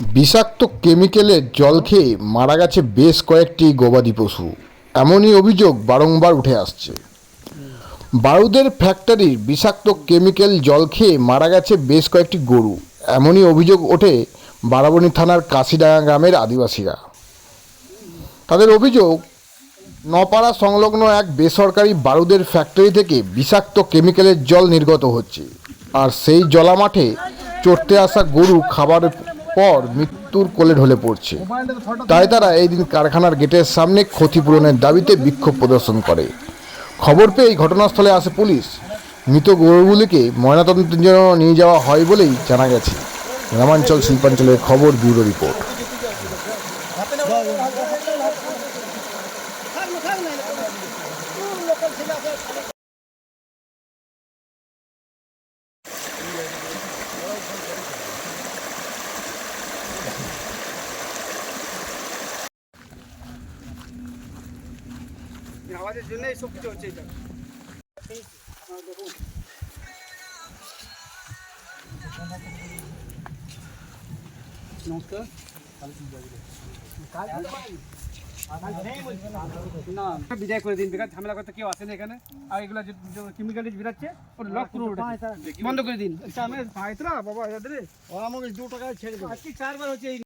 বিষাক্ত কেমিক্যালের জল খেয়ে মারা গেছে বেশ কয়েকটি গবাদি পশু। এমনই অভিযোগ বারংবার উঠে আসছে। বারুদের ফ্যাক্টরির বিষাক্ত কেমিক্যাল জল খেয়ে মারা গেছে বেশ কয়েকটি গরু। এমনই অভিযোগ ওঠে বারাবণী থানার কাশিডাঙ্গা গ্রামের আদিবাসীরা। তাদের অভিযোগ, নপাড়া সংলগ্ন এক বেসরকারি বারুদের ফ্যাক্টরি থেকে বিষাক্ত কেমিক্যালের জল নির্গত হচ্ছে। আর সেই জলা মাঠে চড়তে আসা গরু খাবারের পর মৃত্যুর কোলে ঢলে পড়ছে। তাই তারা এই দিন কারখানার গেটের সামনে ক্ষতিপূরণের দাবিতে বিক্ষোভ প্রদর্শন করে। খবর পেয়ে ঘটনাস্থলে আসে পুলিশ। মৃত গরুগুলিকে ময়নাতদন্তের জন্য নিয়ে যাওয়া হয় বলেই জানা গেছে। গ্রামাঞ্চল শিল্পাঞ্চলের খবর ব্যুরো রিপোর্ট। আওয়াজের জন্য এইসব কিছু হচ্ছে এটা। নমস্কার। না বিদায় করে দিন বেকার ঝামেলা করতে কেউ আসেন এখানে। আর এগুলো যে কেমিক্যাল বেরাচ্ছে ওটা লক করে ওঠে বন্ধ করে দিন। আচ্ছা আমি ভাইতরা বাবা এদের। আমাকে দু টাকায় ছেড়ে দেবো। আজকে চারবার হচ্ছে এই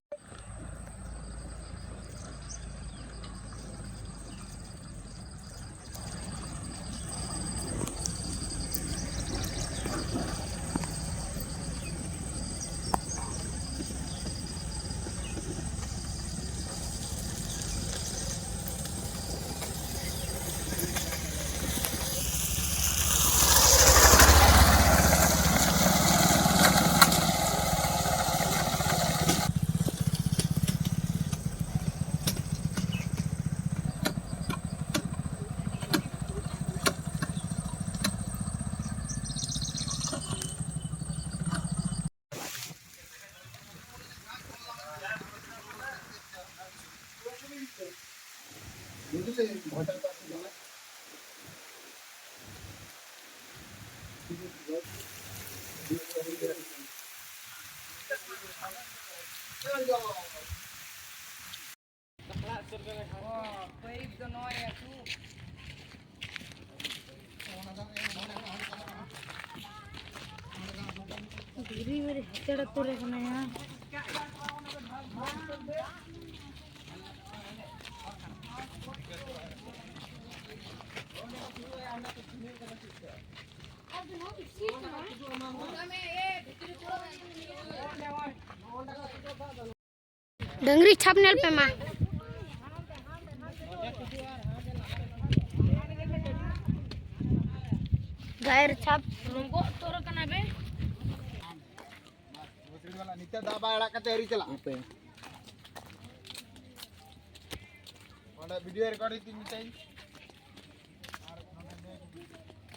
गिरी मेरे हथेड़ा तो रखना यहाँ डंगरी छापने पे माँ गायर छाप रुको तोर कना बे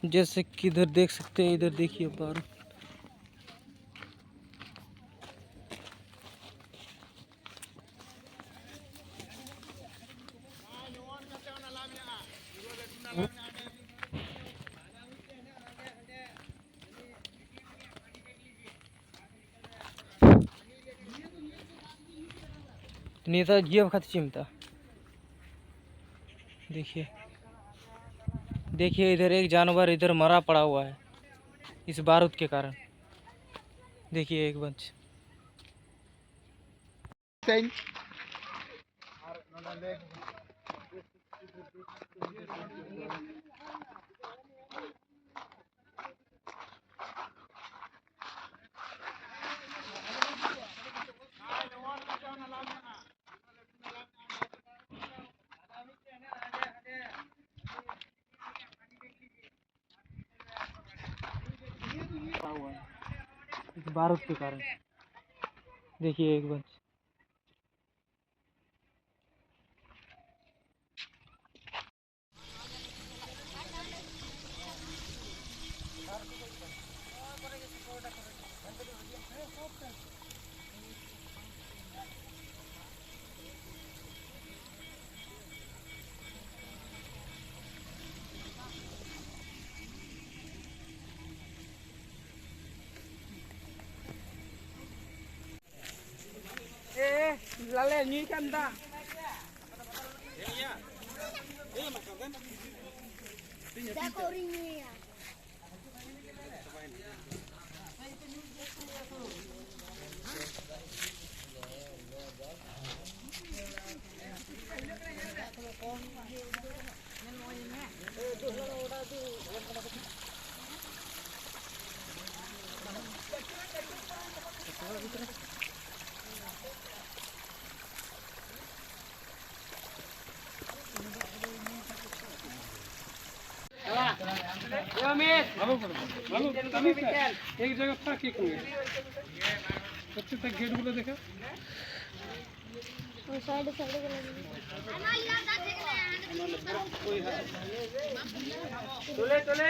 जैसे कि इधर देख सकते हैं इधर देखिए बार नेता जिया खाते चिमटा देखिए। देखिए, इधर एक जानवर इधर मरा पड़ा हुआ है, इस बारूद के कारण। देखिए, एक बंच। इस बारूद के कारण। देखिए एक ತಲೆ ನೀಕಂತ Dah kau ringnya ya. নিয়ে ভালো করে ভালো জানিস না এই জায়গা থাক কি করে প্রত্যেকটা গেটগুলো দেখে ওই সাইডে সাইডে গেলে চলে চলে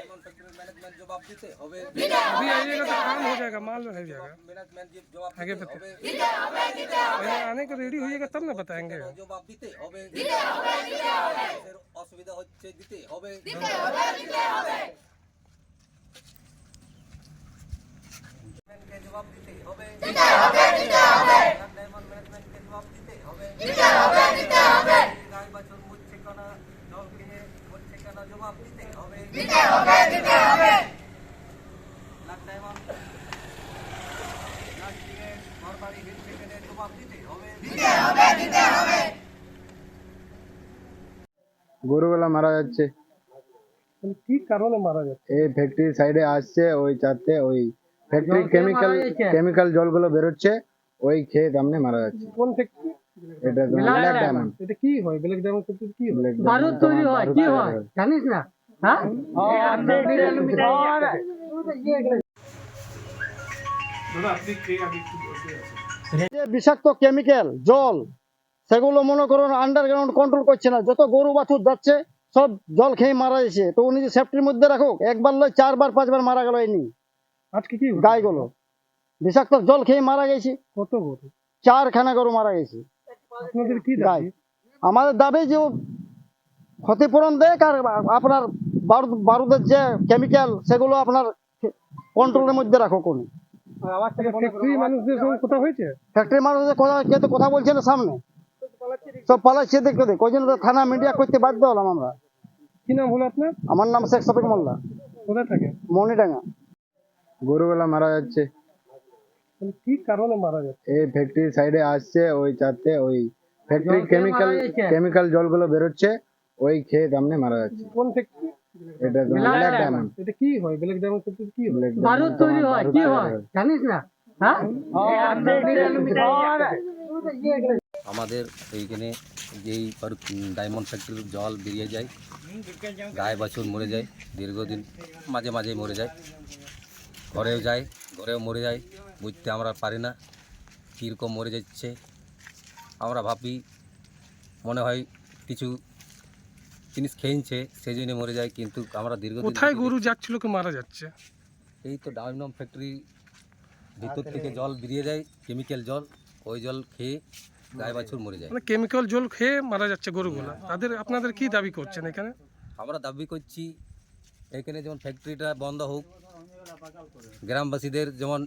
अभी आइएगा तो काम हो जाएगा माल हो जाएगा ম্যানেজমেন্ট জবাব आगे দিতে बता হবে पहले आने को रेडी होइएगा तब ना बताएंगे জবাব দিতে হবে দিতে হবে দিতে হবে অসুবিধা হচ্ছে দিতে হবে দিতে হবে দিতে হবে জবাব দিতে হবে দিতে হবে দিতে হবে ডায়মন্ড ম্যানেজমেন্টকে জবাব দিতে হবে দিতে হবে দিতে হবে গাই বাছুর মুচ্ছে কানা জল কিনে মুচ্ছে কানা জবাব দিতে হবে দিতে হবে দিতে গরুগুলা মারা যাচ্ছে। কি কারণে মারা যাচ্ছে? এই ফ্যাক্টরির সাইডে আসছে ওই চারটে ওই ফ্যাক্টরি কেমিক্যাল কেমিক্যাল জলগুলো বেরোচ্ছে ওই খেয়ে সামনে মারা যাচ্ছে। কোন ফ্যাক্টরি এটা ব্ল্যাক ডায়মন্ড এটা কি হয়? ব্ল্যাক ডায়মন্ড কি হয়? বারুদ তৈরি হয় কি হয়? জানিস না? হ্যাঁ? বিষাক্ত কেমিক্যাল জল সেগুলো মনে করুন আন্ডারগ্রাউন্ড কন্ট্রোল করছে না। যত গরু বাছুর যাচ্ছে সব জল খেয়ে মারা যাচ্ছে তো উনি যে সেফটির মধ্যে রাখুক একবার লয় চারবার পাঁচবার মারা গেল এনি আজকে কি? গাইগুলো। বিষাক্ত জল খেয়ে মারা গেছে। কত গরু চারখানা গরু মারা গেছে। আপনাদের কি দাবি? আমাদের দাবি যে ক্ষতিপূরণ দেখ আর আপনার বারুদ বারুদের যে কেমিক্যাল সেগুলো আপনার কন্ট্রোলের মধ্যে রাখুক উনি। ফ্যাক্টরি মানুষদের সঙ্গে কথা হয়েছে? ফ্যাক্টরির মানুষের কথা কে তো কথা বলছে না সামনে। সব পালাচ্ছে দেখতে দেখ ওই জন্য তো থানা মিডিয়া করতে বাধ্য হলাম আমরা। কি নাম হলো আপনার? আমার নাম শেখ শফিক মোল্লা। কোথায় থাকে? মনিডাঙ্গা গরুগুলা মারা যাচ্ছে। কি কারণে মারা যাচ্ছে? এই ফ্যাক্টরির সাইডে আসছে ওই ওই ফ্যাক্টরি কেমিক্যাল কেমিক্যাল জলগুলো বেরোচ্ছে ওই খেয়ে সামনে মারা যাচ্ছে। কোন ফ্যাক্টরি এটা ব্ল্যাক ডায়মন্ড এটা কি হয়? ব্ল্যাক ডায়মন্ড ফ্যাক্টরি কি হয়? বারুদ তৈরি হয় কি হয়? জানিস না? হ্যাঁ? আমাদের এইখানে যেই ডায়মন্ড ফ্যাক্টরির জল বেরিয়ে যায় গায়ে বাছুর মরে যায় দীর্ঘদিন মাঝে মাঝে মরে যায়। ঘরেও যায় ঘরেও মরে যায় বুঝতে আমরা পারি না কীরকম মরে যাচ্ছে। আমরা ভাবি মনে হয় কিছু জিনিস খেয়েছে সেই জন্য মরে যায় কিন্তু আমরা দীর্ঘ কোথায় গরু যাচ্ছিল কি মারা যাচ্ছে? এই তো ডায়মন্ড ফ্যাক্টরি ভিতর থেকে জল বেরিয়ে যায় কেমিক্যাল জল ওই জল খেয়ে গায়ে বাছুর মরে যায়। মানে কেমিক্যাল জল খেয়ে মারা যাচ্ছে গরুগুলো। তাদের আপনাদের কি দাবি করছেন এখানে? আমরা দাবি করছি এখানে যেমন ফ্যাক্টরিটা বন্ধ হোক গ্রামবাসীদের যেমন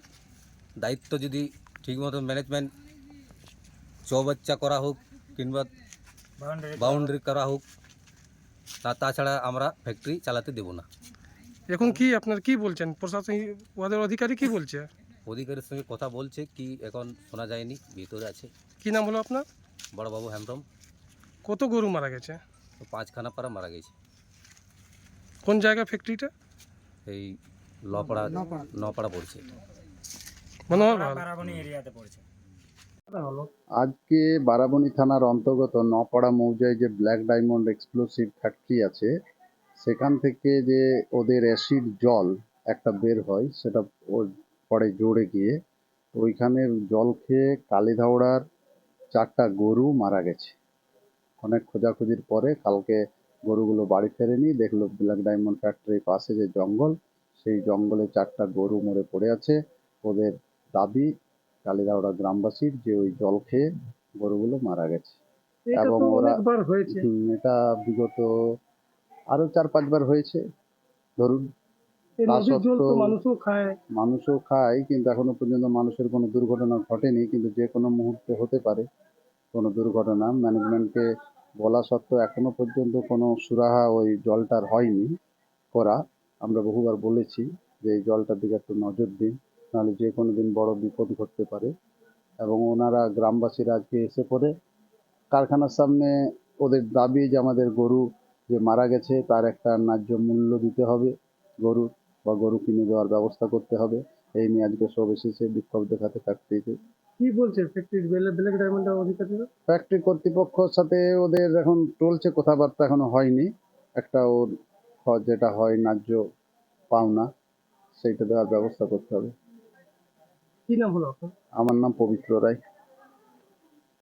দায়িত্ব যদি ঠিক মতো ম্যানেজমেন্ট চৌবাচ্চা করা হোক কিংবা বাউন্ডারি করা হোক তা তাছাড়া আমরা ফ্যাক্টরি চালাতে দেব না। এখন কি আপনার কি বলছেন? প্রশাসন ওদের অধিকারী কি বলছে? অধিকারীর সঙ্গে কথা বলছে কি এখন শোনা যায়নি ভিতরে আছে। কি নাম হলো আপনার? বড়বাবু হ্যামব্রম কত গরু মারা গেছে? পাঁচখানা পাড়া মারা গেছে। কোন জায়গা ফ্যাক্টরিটা এই লপাড়া নপাড়া। পড়ছে। মনোহর ভালো আজকে বারাবণী থানার অন্তর্গত নপাড়া মৌজায় যে ব্ল্যাক ডায়মন্ড এক্সপ্লোসিভ ফ্যাক্টরি আছে, সেখান থেকে যে ওদের অ্যাসিড জল একটা বের হয়, সেটা ওর পরে জোরে গিয়ে, ওইখানের জল খেয়ে কালীধাওড়ার চারটা গরু মারা গেছে। অনেক খোঁজাখুঁজির পরে কালকে গরুগুলো বাড়ি ফেরেনি, দেখল ব্ল্যাক ডায়মন্ড ফ্যাক্টরির পাশে যে জঙ্গল, সেই জঙ্গলে চারটা গরু মরে পড়ে আছে। ওদের দাবি কালীদাওড়া গ্রামবাসীর যে ওই জল খেয়ে গরুগুলো মারা গেছে। এবং ওরা এটা বিগত আরও চার পাঁচবার হয়েছে। ধরুন মানুষও খায়। কিন্তু এখনও পর্যন্ত মানুষের কোনো দুর্ঘটনা ঘটেনি কিন্তু যে কোনো মুহূর্তে হতে পারে কোনো দুর্ঘটনা। ম্যানেজমেন্টকে বলা সত্ত্বেও এখনও পর্যন্ত কোনো সুরাহা ওই জলটার হয়নি করা। আমরা বহুবার বলেছি যে এই জলটার দিকে একটু নজর দিন। নাহলে যে কোনো দিন বড় বিপদ ঘটতে পারে। এবং ওনারা গ্রামবাসীরা আজকে এসে পড়ে। কারখানার সামনে ওদের দাবি যে আমাদের গরু যে মারা গেছে তার একটা ন্যায্য মূল্য দিতে হবে গরু বা গরু কিনে দেওয়ার ব্যবস্থা করতে হবে। এই নিয়ে আজকে সব এসেছে বিক্ষোভ দেখাতে ফ্যাক্টরিতে কি বলছে ফ্যাক্টরির ব্ল্যাক ডায়মন্ডের অধিকারীরা? ফ্যাক্টরি কর্তৃপক্ষর সাথে ওদের এখন চলছে কথাবার্তা এখনও হয়নি। একটা ওর যেটা হয় ন্যায্য পাওনা সেইটা দেওয়ার ব্যবস্থা করতে হবে। কি নাম হলো আপনার? আমার নাম পবিত্র রায়।